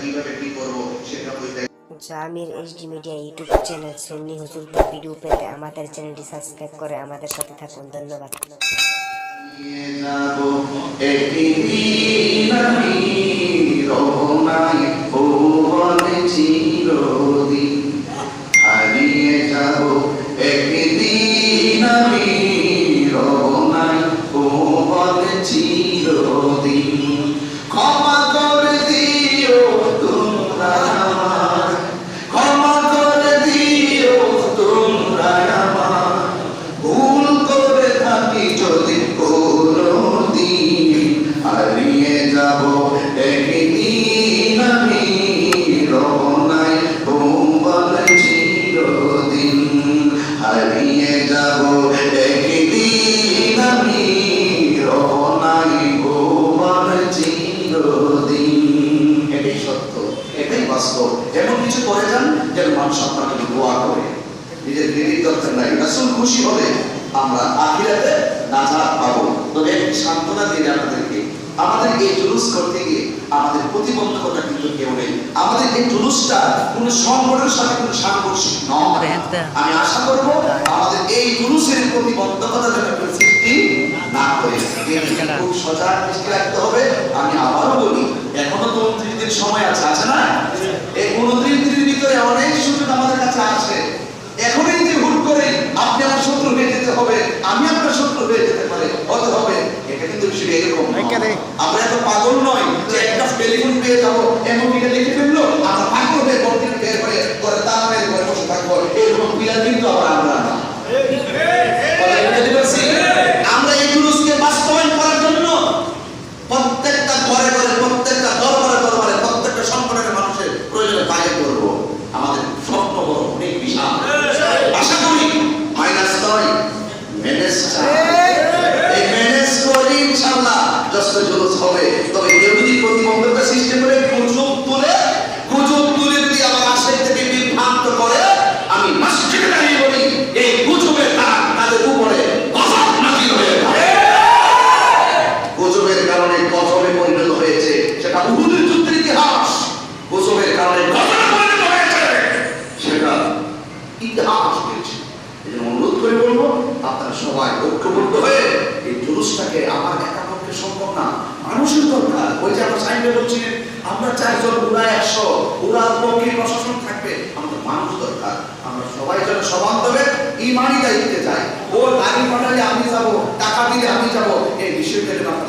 কীভাবে কি করব সেটা বুঝতে Zamir HD media YouTube channel সুন্নি হুজুর ভিডিও পেতে আমাদের চ্যানেলটি সাবস্ক্রাইব করে আমাদের সাথে থাকুন। ধন্যবাদ। নিয়ে বাস্তব। এমন কিছু করে যান যেন মানুষ আপনাকে দোয়া করে। নিজের দেরির দরকার নাই। রাসূল খুশি হলে আমরা আখিরাতে নাজাত পাবো। তবে একটি সান্ত্বনা দিন আপনাদেরকে। আমাদের এই জুলুস করতে গিয়ে আমাদের প্রতিবন্ধকতা কিন্তু কেউ নেই। আমাদের এই জুলুসটা কোনো সংগঠনের সাথে কোনো সাংঘর্ষিক নয়। আমি আশা করব আমাদের এই জুলুসের প্রতিবন্ধকতা যেন সৃষ্টি না করে। খুব সজাগ দৃষ্টি রাখতে হবে। আমি আবারও বলি এখনও তো উনত্রিশ দিন সময় আছে আছে না? এই উনত্রিশ দিনের ভিতরে অনেক সুযোগ আমাদের কাছে আছে। এখনই যে হুট করে আপনি আমার শত্রু হয়ে যেতে হবে আমি আপনার শত্রু হয়ে যেতে পারি হতে হবে। এটা কিন্তু বিষয়টা এরকম আমরা এত পাগল নয় যে একটা টেলিফোন পেয়ে যাব এমন এটা লিখে ফেলল আমরা পাগল হয়ে বন্দির বের হয়ে করে তারা মেরে ঘরে বসে থাকব এরকম পিলার কিন্তু আবার আমরা না বলেন, বুঝতে পারছি? আমরা এই জুলুসকে বাস্তবায়ন করার জন্য প্রত্যেকটা ঘরে ঘরে প্রত্যেকটা দরবারে দরবারে প্রত্যেকটা সংগঠনের মানুষের প্রয়োজনে বাইরে করব আমাদের স্বপ্ন বড় অনেক বিশাল আশা করি মাইনাস নয় ম্যানেজ এই ম্যানেজ করি ইনশাআল্লাহ জলস হবে। তবে কেউ প্রতিবন্ধকতা সৃষ্টি করে গুজব তুলে গুজব তুলে যদি আমার থেকে বিভ্রান্ত করে, আমি মসজিদে দাঁড়িয়ে বলি, এই গুজবের তার, তাদের উপরে গজব নাজিল হয়ে যায় গুজবের কারণে গজবে পরিণত হয়েছে, সেটা উহুদের যুদ্ধের ইতিহাস। গুজবের কারণে গজবে পরিণত হয়েছে, সেটা ইতিহাস অনুরোধ করে বলব, আপনারা সবাই ঐক্যবদ্ধ হয়ে এই জুলুসটাকে আমার একা পক্ষে সম্ভব না। মানুষের দরকার। ওই যে আমরা সাইডে বলছিলেন আমরা চারজন, ওরা একশো ওরার পক্ষে প্রশাসন থাকবে। আমাদের মানুষ দরকার। আমরা সবাই যেন সমান্তরে ইমানই দায়িত্বে যাই। ও গাড়ি পাঠালে আমি যাব, টাকা দিলে আমি যাব, এই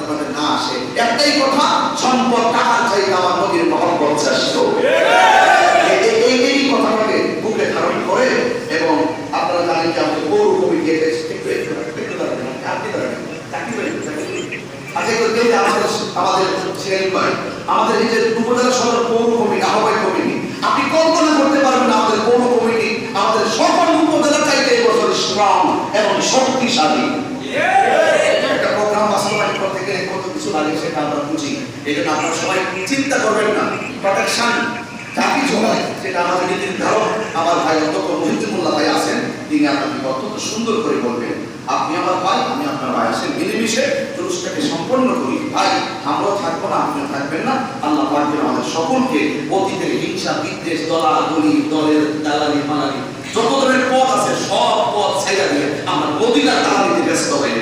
মধ্যে না আসে। একটাই কথা, সম্পদ টাকার চাইতে আমার নদীর এবং আপনারা জানেন যে আমাদের কমিটি কেউ যে আমাদের আমাদের ভাই আমাদের নিজের উপজেলা সদর পৌর কমিটি আহ্বায়ক কমিটি। আপনি কল্পনা করতে পারবেন না আমাদের পৌর কমিটি আমাদের সকল উপজেলা চাইতে এবছর স্ট্রং এবং শক্তিশালী। একটা প্রোগ্রাম বাস্তবায়ন করতে গেলে কত কিছু লাগে সেটা আমরা বুঝি। এই জন্য আপনারা সবাই চিন্তা করবেন না। প্রোটেকশন যা কিছু হয় সেটা আমাদের ধারক। আমার ভাই অধ্যক্ষ মহিদুল্লাহ ভাই আছেন। তিনি আপনাকে অত্যন্ত সুন্দর করে বলবেন। আপনি আমার ভাই, আমি আপনার ভাই আছেন মিলেমিশে জুলুসটাকে সম্পন্ন করি। ভাই, আমরাও থাকব না, আপনিও থাকবেন না। আল্লাহ পাক আমাদের সকলকে অতীতের হিংসা, বিদ্বেষ দলাদলি দলের দালালি, মালালি, যত ধরনের পথ আছে, সব পথ ছেড়ে দিয়ে দালালিতে ব্যস্ত হয়ে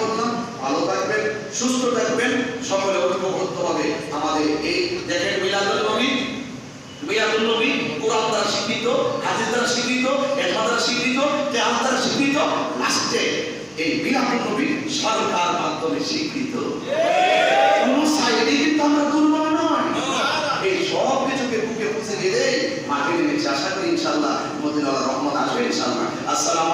বললাম, ভালো থাকবেন, সুস্থ থাকবেন, সকলে ঐক্যবদ্ধভাবে আমাদের এই দেখেন মিলাদুল নবী মিলাদুল নবী, কোরআন দ্বারা স্বীকৃত দ্বারা স্বীকৃত দ্বারা স্বীকৃত দ্বারা স্বীকৃত লাস্টে এই বিরাট নবীর সরকার মাধ্যমে স্বীকৃত। কোন সাইডে কিন্তু আমরা দুর্বল নয় এই সব কিছুকে বুকে পুষে মাঠে আশা করি ইনশাল্লাহ রহমান আসবে ইনশাল্লাহ। আসসালামু